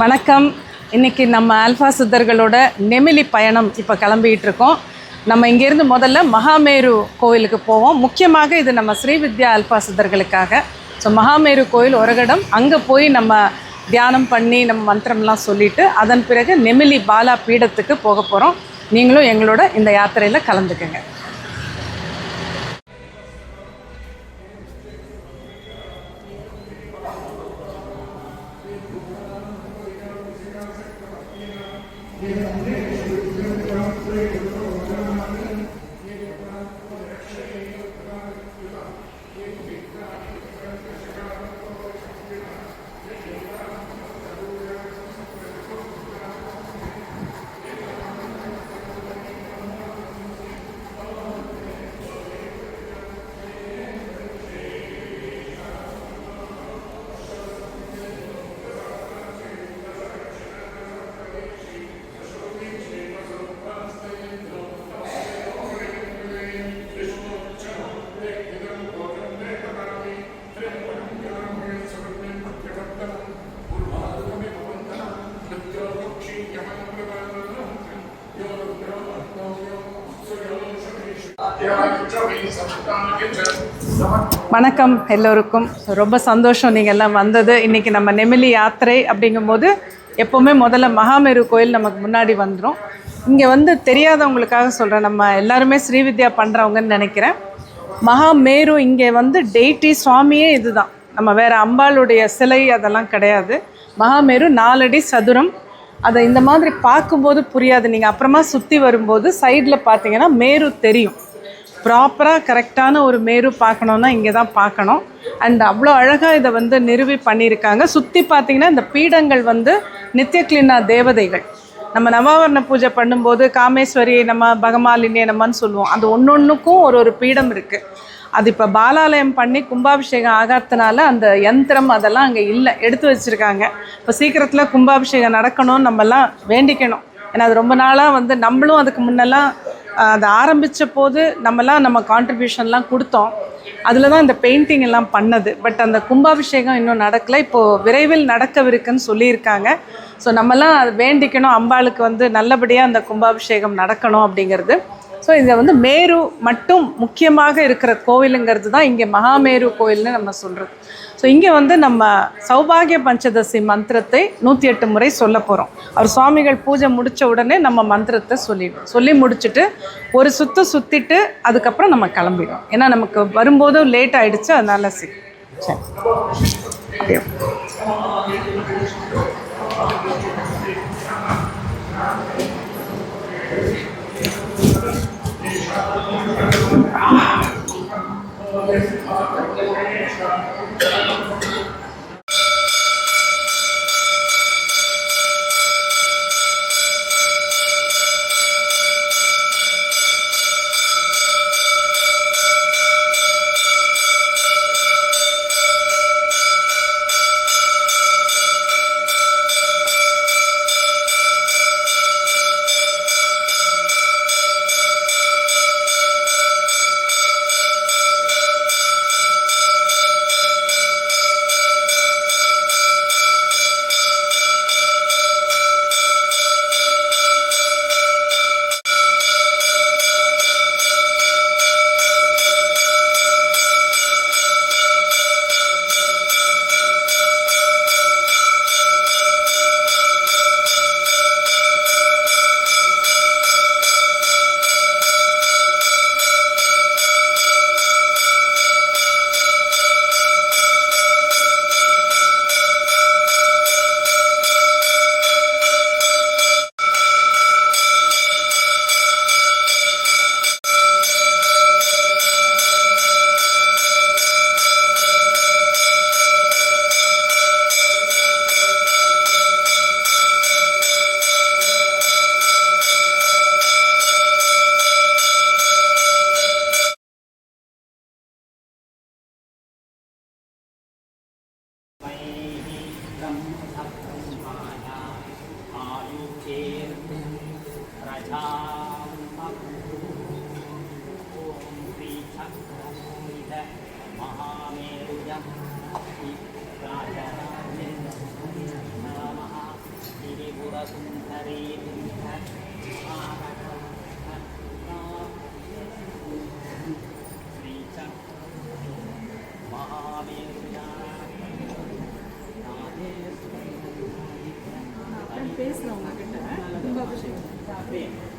வணக்கம். இன்னைக்கு நம்ம ஆல்ஃபா சித்தர்களோட நெமிலி பயணம் இப்போ கிளம்பிக்கிட்டு இருக்கோம். நம்ம இங்கேருந்து முதல்ல மகாமேரு கோயிலுக்கு போவோம். முக்கியமாக இது நம்ம ஸ்ரீவித்யா ஆல்ஃபா சித்தர்களுக்காக. ஸோ மகாமேரு கோயில் ஒரகடம் அங்கே போய் நம்ம தியானம் பண்ணி நம்ம மந்திரம்லாம் சொல்லிட்டு அதன் பிறகு நெமிலி பாலா பீடத்துக்கு போக போகிறோம் நீங்களும் எங்களோட இந்த யாத்திரையில் கலந்துக்குங்க. வணக்கம் எல்லோருக்கும். ரொம்ப சந்தோஷம் நீங்கள் எல்லாம் வந்தது. இன்றைக்கி நம்ம நெமிலி யாத்திரை அப்படிங்கும்போது எப்போவுமே முதல்ல மகாமேரு கோயில் நமக்கு முன்னாடி வந்துடும் இங்கே வந்து தெரியாதவங்களுக்காக சொல்கிறேன் நம்ம எல்லாருமே ஸ்ரீவித்யா பண்ணுறவங்கன்னு நினைக்கிறேன். மகாமேரு இங்கே வந்து டெய்டி சுவாமியே இதுதான். நம்ம வேறு அம்பாளுடைய சிலை அதெல்லாம் கிடையாது. மகாமேரு நாலடி சதுரம். அதை இந்த மாதிரி பார்க்கும்போது புரியாது. நீங்கள் அப்புறமா சுற்றி வரும்போது சைடில் பார்த்தீங்கன்னா மேரு தெரியும். ப்ராப்பராக கரெக்டான ஒரு மேரு பார்க்கணுன்னா இங்கே தான் பார்க்கணும். அண்ட் அவ்வளோ அழகாக இதை வந்து நிறுவி பண்ணியிருக்காங்க. சுற்றி பார்த்தீங்கன்னா இந்த பீடங்கள் வந்து நித்தியக்லினா தேவதைகள். நம்ம நவாவரண பூஜை பண்ணும்போது காமேஸ்வரி நம்ம பகமாலினிய நம்மன்னு சொல்லுவோம். அந்த ஒன்று ஒன்றுக்கும் ஒரு ஒரு பீடம் இருக்குது அது இப்போ பாலாலயம் பண்ணி கும்பாபிஷேகம் ஆகாததுனால அந்த யந்திரம் அதெல்லாம் அங்கே இல்லை. எடுத்து வச்சுருக்காங்க. இப்போ சீக்கிரத்தில் கும்பாபிஷேகம் நடக்கணும்னு நம்மலாம் வேண்டிக்கணும். ஏன்னா அது ரொம்ப நாளாக வந்து நம்மளும் அதுக்கு முன்னெல்லாம் அதை ஆரம்பித்த போது நம்மலாம் நம்ம கான்ட்ரிபியூஷன்லாம் கொடுத்தோம். அதில் தான் இந்த பெயிண்டிங் எல்லாம் பண்ணது. பட் அந்த கும்பாபிஷேகம் இன்னும் நடக்கலை. இப்போது விரைவில் நடக்கவிருக்குன்னு சொல்லியிருக்காங்க. ஸோ நம்மலாம் வேண்டிக்கணும். அம்பாளுக்கு வந்து நல்லபடியாக அந்த கும்பாபிஷேகம் நடக்கணும் அப்படிங்கிறது. ஸோ இதை வந்து மேரு மட்டும் முக்கியமாக இருக்கிற கோவிலுங்கிறது தான் இங்கே மகாமேரு கோவில்னு நம்ம சொல்கிறது ஸோ இங்கே வந்து நம்ம சௌபாகிய பஞ்சதசி மந்திரத்தை நூற்றி எட்டு முறை சொல்ல போகிறோம் அவர் சுவாமிகள் பூஜை முடித்த உடனே நம்ம மந்திரத்தை சொல்லிடுவோம். சொல்லி முடிச்சுட்டு ஒரு சுற்று சுற்றிட்டு அதுக்கப்புறம் நம்ம கிளம்பிடுவோம். ஏன்னா நமக்கு வரும்போதும் லேட் ஆகிடுச்சு அதனால் சரி. சரி. அப்படியே. பேசலாம் உங்ககிட்ட. ரொம்ப அபிஷேகம்.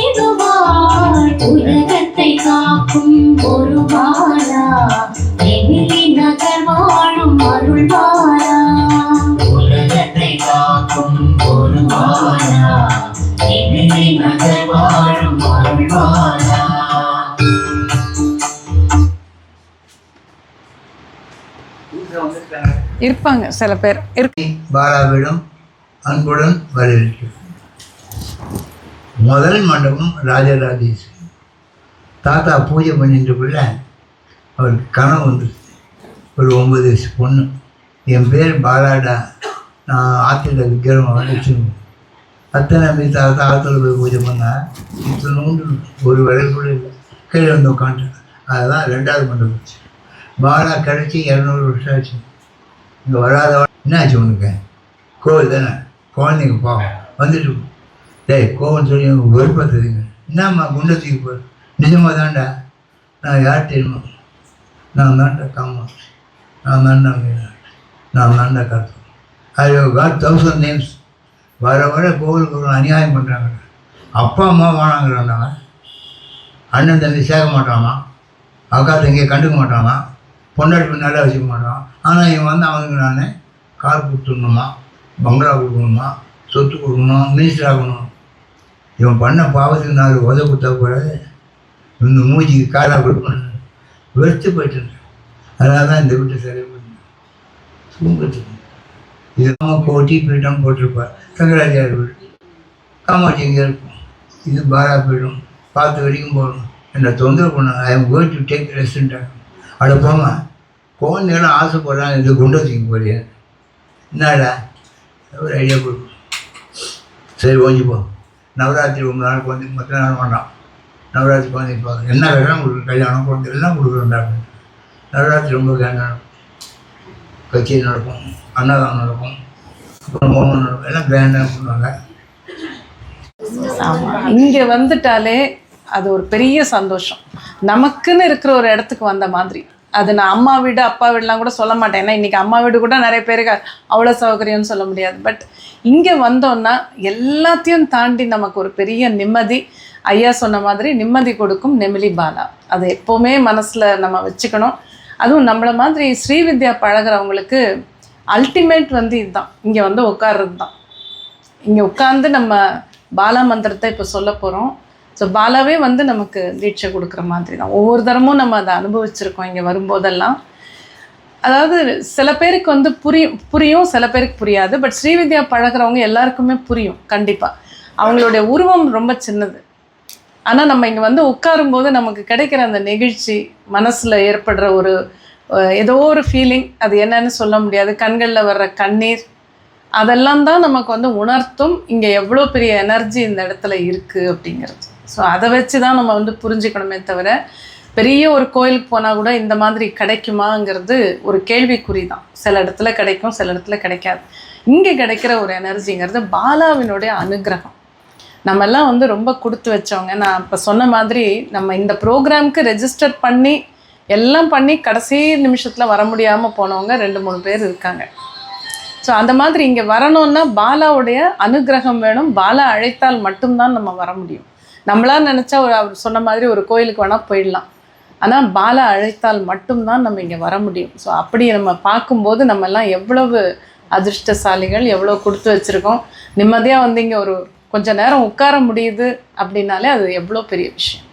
வாழ்த்திடுவாள் உலகத்தை காக்கும் ஒரு வாழா எமிலி நகர் வாழும் அருள்வாரா? உலகத்தை காக்கும் ஒரு வாழா எமிலி நகர் வாழும் அருள்வாரா? இருப்பாங்க சில பேர். இருக்கு. பாலாவிடம் அன்புடன் வரவேற்கிறேன் முதல் மண்டபம் ராஜராஜேஸ்வரி தாத்தா பூஜை பண்ணிட்டுக்குள்ள அவருக்கு கனவு வந்துருச்சு. ஒரு ஒன்பது வயசு பொண்ணு. என் பேர் பாலாடா. நான் ஆற்றுல விக்கிரம வச்சுருந்தேன். அத்தனை போய் தாத்தா ஆற்றுல போய் பூஜை பண்ணால் இத்தனோண்டு ஒரு விரல் கூட இல்லை. கீழே வந்து உட்காந்துட்டேன் அதுதான் ரெண்டாவது மண்டபம் பாலா கிடச்சி இரநூறு வருஷம் ஆச்சு. இங்கே வராத என்ன ஆச்சு உனக்கு? கோவில் தானே? குழந்தைங்க பாவம். வந்துட்டு டேய் கோவம் சொல்லி அவங்க வெறுப்பத்துறீங்க என்னம்மா குண்டத்துக்கு போ நிஜமாக தாண்டா நான் யார் தெரியுமா நான் தாண்டா காமா. நான் தாண்டா மீனா. நான் தான்டா காத்து ஐயோ காட் தௌசண்ட் நேம்ஸ் வர வர கோவிலுக்கு ஒரு அநியாயம் பண்ணுறாங்க அப்பா அம்மா வாழாங்கிறான்டாங்க அண்ணன் தம்பி சேர்க்க மாட்டானா அக்கா தங்கியை கண்டுக்க மாட்டானா பொண்டாட்டி நல்லா வச்சுக்க மாட்டான் ஆனால் இவன் வந்து அவனுக்கு நான் கார் கொடுத்துடணுமா? பங்களா கொடுக்கணுமா? சொத்து கொடுக்கணும்? மினிஸ்டர் ஆகணும். இவன் பண்ண பாவத்துக்கு நான் உதவி கொடுத்தா கூடாது இந்த மூஞ்சிக்கு காலாக கொடுக்கணும். வெறுத்து போயிட்டு அதனால தான் இந்த வீட்டை சரி பண்ணேன். தூங்கத்துக்கு இதெல்லாம் நம்ம கோட்டி பீட்டம் போட்டிருப்பார் சங்கராச்சாரிய வீடு காமாட்சி இங்கே இருக்கும். இது பாரா பீடம். பார்த்து வரைக்கும் போகணும். என்னை தொந்தரவு பண்ணாங்க I am going to take ரெஸ்டாக அட போமா குழந்தைகளும் ஆசைப்படுறாங்க. இந்த குண்டத்துக்கு போறியா? என்னடா? ஒரு ஐடியா கொடுக்கும் சரி ஓஞ்சி போ. நவராத்திரி ரொம்ப நாள் குழந்தை மற்ற நாள் வேண்டாம். நவராத்திரி குழந்தை பார்க்க என்ன வேணாலும் உங்களுக்கு கல்யாணம் குழந்தை எல்லாம் கொடுக்குறோம்டா நவராத்திரி ரொம்ப கிராண்டாக கச்சேரி நடக்கும் அன்னதானம் நடக்கும் அப்புறம் ஹோமம் நடக்கும் எல்லாம் கிராண்டாக பண்ணுவாங்க. ஆமாம் இங்கே வந்துட்டாலே அது ஒரு பெரிய சந்தோஷம். நமக்குன்னு இருக்கிற ஒரு இடத்துக்கு வந்த மாதிரி. அது நான் அம்மா வீடு அப்பா வீடுலாம் கூட சொல்ல மாட்டேன். ஏன்னா இன்றைக்கி அம்மா வீடு கூட நிறைய பேருக்கு அவ்வளோ சௌகரியம்னு சொல்ல முடியாது. பட் இங்கே வந்தோன்னா எல்லாத்தையும் தாண்டி நமக்கு ஒரு பெரிய நிம்மதி. ஐயா சொன்ன மாதிரி நிம்மதி கொடுக்கும் நெமிலி பாலா. அது எப்போவுமே மனசில் நம்ம வச்சுக்கணும். அதுவும் நம்மளை மாதிரி ஸ்ரீவித்யா பழகுறவங்களுக்கு அல்டிமேட் வந்து இதுதான். இங்கே வந்து உட்கார்றது தான் இங்கே உட்காந்து நம்ம பாலா மந்திரத்தை இப்போ சொல்ல போகிறோம் ஸோ பாலாவே வந்து நமக்கு தீட்சை கொடுக்குற மாதிரி தான் ஒவ்வொரு தரமும் நம்ம அதை அனுபவிச்சிருக்கோம் இங்கே வரும்போதெல்லாம். அதாவது சில பேருக்கு வந்து புரியும் புரியும் சில பேருக்கு புரியாது. பட் ஸ்ரீவித்யா பழகுறவங்க எல்லாருக்குமே புரியும் கண்டிப்பாக அவங்களுடைய உருவம் ரொம்ப சின்னது. ஆனால் நம்ம இங்கே வந்து உட்காரும்போது நமக்கு கிடைக்கிற அந்த நெகிழ்ச்சி மனசில் ஏற்படுற ஒரு ஏதோ ஒரு ஃபீலிங் அது என்னன்னு சொல்ல முடியாது. கண்களில் வர்ற கண்ணீர் அதெல்லாம் தான் நமக்கு வந்து உணர்த்தும் இங்கே எவ்வளோ பெரிய எனர்ஜி இந்த இடத்துல இருக்குது அப்படிங்கிறது. ஸோ அதை வச்சு தான் நம்ம வந்து புரிஞ்சுக்கணுமே தவிர பெரிய ஒரு கோயிலுக்கு போனால் கூட இந்த மாதிரி கிடைக்குமாங்கிறது ஒரு கேள்விக்குறி தான் சில இடத்துல கிடைக்கும் சில இடத்துல கிடைக்காது. இங்கே கிடைக்கிற ஒரு எனர்ஜிங்கிறது பாலாவினுடைய அனுகிரகம். நம்ம எல்லாம் வந்து ரொம்ப கொடுத்து வச்சவங்க. நான் இப்போ சொன்ன மாதிரி நம்ம இந்த ப்ரோக்ராம்க்கு ரெஜிஸ்டர் பண்ணி எல்லாம் பண்ணி கடைசி நிமிஷத்தில் வர முடியாமல் போனவங்க ரெண்டு மூணு பேர் இருக்காங்க. ஸோ அந்த மாதிரி இங்கே வரணும்னா பாலாவுடைய அனுகிரகம் வேணும். பாலா அழைத்தால் மட்டும்தான் நம்ம வர முடியும். நம்மளா நினச்சா ஒரு அவர் சொன்ன மாதிரி ஒரு கோயிலுக்கு வேணால் போயிடலாம். ஆனால் பாலை அழைத்தால் மட்டும்தான் நம்ம இங்கே வர முடியும். ஸோ அப்படி நம்ம பார்க்கும்போது நம்மெல்லாம் எவ்வளவு அதிர்ஷ்டசாலிகள் எவ்வளோ கொடுத்து வச்சுருக்கோம். நிம்மதியாக வந்து இங்கே ஒரு கொஞ்சம் நேரம் உட்கார முடியுது அப்படின்னாலே அது எவ்வளோ பெரிய விஷயம்.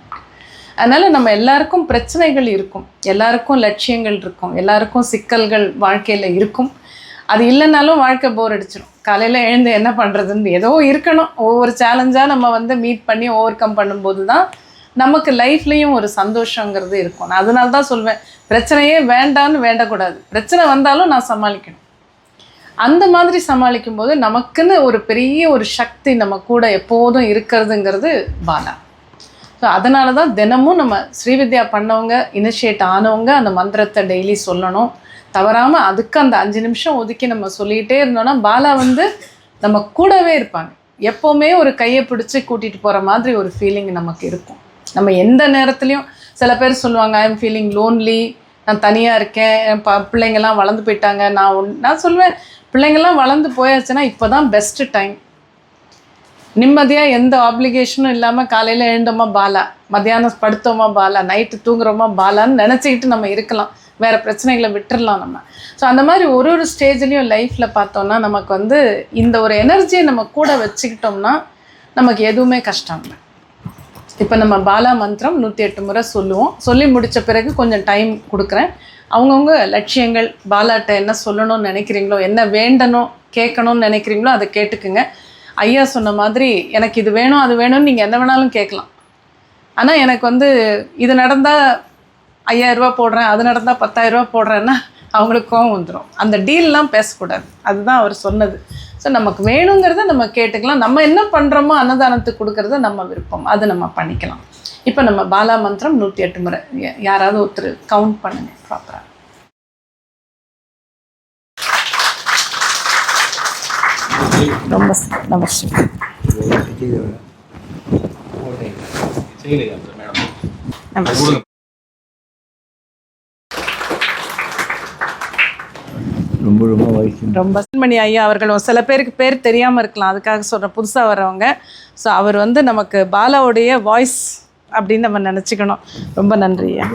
அதனால் நம்ம எல்லாருக்கும் பிரச்சனைகள் இருக்கும். எல்லாருக்கும் லட்சியங்கள் இருக்கும். எல்லாருக்கும் சிக்கல்கள் வாழ்க்கையில் இருக்கும். அது இல்லைனாலும் வாழ்க்கை போர் அடிச்சிடும் காலையில் எழுந்து என்ன பண்ணுறதுன்னு ஏதோ இருக்கணும். ஒவ்வொரு சேலஞ்சாக நம்ம வந்து மீட் பண்ணி ஓவர் கம் பண்ணும்போது தான் நமக்கு லைஃப்லேயும் ஒரு சந்தோஷங்கிறது இருக்கும். நான் அதனால தான் சொல்வேன் பிரச்சனையே வேண்டான்னு வேண்டக்கூடாது. பிரச்சனை வந்தாலும் நான் சமாளிக்கணும். அந்த மாதிரி சமாளிக்கும் போது நமக்குன்னு ஒரு பெரிய ஒரு சக்தி நம்ம கூட எப்போதும் இருக்கிறதுங்கிறது பாலா ஸோ அதனால தான் தினமும் நம்ம ஸ்ரீவித்யா பண்ணவங்க இனிஷியேட் ஆனவங்க அந்த மந்திரத்தை டெய்லி சொல்லணும். தவறாமல் அதுக்கு அந்த அஞ்சு நிமிஷம் ஒதுக்கி நம்ம சொல்லிகிட்டே இருந்தோம்னா பாலா வந்து நம்ம கூடவே இருப்பாங்க. எப்போவுமே ஒரு கையை பிடிச்சி கூட்டிகிட்டு போகிற மாதிரி ஒரு ஃபீலிங் நமக்கு இருக்கும். நம்ம எந்த நேரத்துலையும் சில பேர் சொல்லுவாங்க ஐ எம் ஃபீலிங் லோன்லி நான் தனியாக இருக்கேன். என் ப பிள்ளைங்கள்லாம் வளர்ந்து போயிட்டாங்க. நான் ஒன் நான் சொல்லுவேன் பிள்ளைங்கள்லாம் வளர்ந்து போயாச்சுன்னா இப்போ தான் பெஸ்ட்டு டைம் நிம்மதியாக எந்த ஆப்ளிகேஷனும் இல்லாமல் காலையில் எழுந்தோமா பாலா மத்தியானம் படுத்தோமா பாலா நைட்டு தூங்குறோமா பாலான்னு நினச்சிக்கிட்டு நம்ம இருக்கலாம். வேறு பிரச்சனைகளை விட்டுறலாம் நம்ம. ஸோ அந்த மாதிரி ஒரு ஒரு ஸ்டேஜ்லேயும் லைஃப்பில் பார்த்தோம்னா நமக்கு வந்து இந்த ஒரு எனர்ஜியை நம்ம கூட வச்சுக்கிட்டோம்னா நமக்கு எதுவுமே கஷ்டம் இல்லை. இப்போ நம்ம பாலா மந்திரம் நூற்றி எட்டு முறை சொல்லுவோம். சொல்லி முடித்த பிறகு கொஞ்சம் டைம் கொடுக்குறேன். அவங்கவுங்க லட்சியங்கள் பாலாட்ட என்ன சொல்லணும்னு நினைக்கிறீங்களோ என்ன வேண்டணும் கேட்கணும்னு நினைக்கிறீங்களோ அதை கேட்டுக்குங்க. ஐயா சொன்ன மாதிரி எனக்கு இது வேணும் அது வேணும்னு நீங்கள் என்ன வேணாலும் கேட்கலாம். ஆனால் எனக்கு வந்து இது நடந்தால் ஐயாயிரரூபா போடுறேன் அது நடந்தால் பத்தாயிரரூபா போடுறேன்னா அவங்களுக்கு கோவம் வந்துடும் அந்த டீல்லாம் பேசக்கூடாது. அதுதான் அவர் சொன்னது. ஸோ நமக்கு வேணுங்கிறத நம்ம கேட்டுக்கலாம். நம்ம என்ன பண்ணுறோமோ அன்னதானத்துக்கு கொடுக்கறத நம்ம விருப்பம். அது நம்ம பண்ணிக்கலாம். இப்போ நம்ம பாலா மந்திரம் நூற்றி எட்டு முறை யாராவது ஒருத்தர் கவுண்ட் பண்ணுங்க ப்ராப்பராக ரொம்ப நமஸ்காரம் ரொம்ப ரொம்ப வயசு ரொம்ப மணி ஐயா அவர்களும் சில பேருக்கு பேர் தெரியாமல் இருக்கலாம். அதுக்காக சொல்கிறேன் புதுசாக வர்றவங்க. ஸோ அவர் வந்து நமக்கு பாலாவுடைய வாய்ஸ் அப்படின்னு நம்ம நினச்சிக்கணும். ரொம்ப நன்றி ஐயா.